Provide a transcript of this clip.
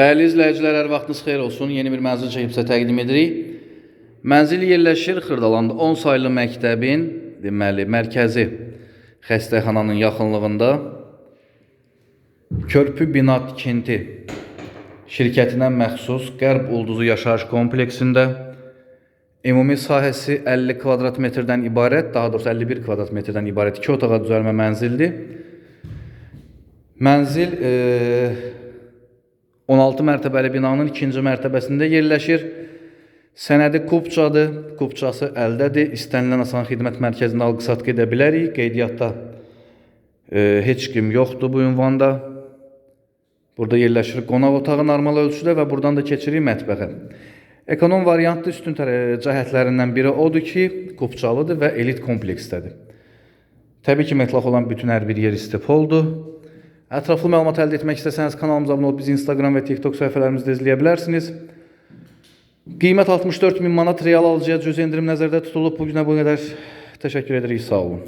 Dəyərli izləyicilər, hər vaxtınız xeyir olsun. Yeni bir mənzil çəkib sizə təqdim edirik. Mənzil yerləşir Xırdalanda 10 saylı məktəbin, deməli, mərkəzi xəstəxananın yaxınlığında Körpü Bina Tikinti şirkətinə məxsus Qərb Ulduzu yaşayış kompleksində ümumi sahəsi 50 kvadrat metrdən ibarət, daha doğrusu 51 kvadrat metrdən ibarət 2 otağa düzəlmə mənzildir. Mənzil e, 16 mərtəbəli binanın ikinci mərtəbəsində yerləşir. Sənədi Kupçadır. Kupçası əldədir. İstənilən asan xidmət mərkəzində alqı-satqı edə bilərik. Qeydiyyatda e, heç kim yoxdur bu ünvanda. Burada yerləşir qonaq otağı normal ölçüdə və buradan da keçirik mətbəxə. Ekonom variantlı üstün cəhətlərindən biri odur ki, Kupçalıdır və elit kompleksdədir. Təbii ki, mətlaq olan bütün hər bir yer istipoldur. Ətraflı məlumat əldə etmək istəsəniz kanalımıza abunə olub bizi Instagram və TikTok səhifələrimizdə izləyə bilərsiniz. Qiymət 64 min manat real alıcıya cüz endirim nəzərdə tutulub. Bu günə bu qədər təşəkkür edirik. Sağ olun.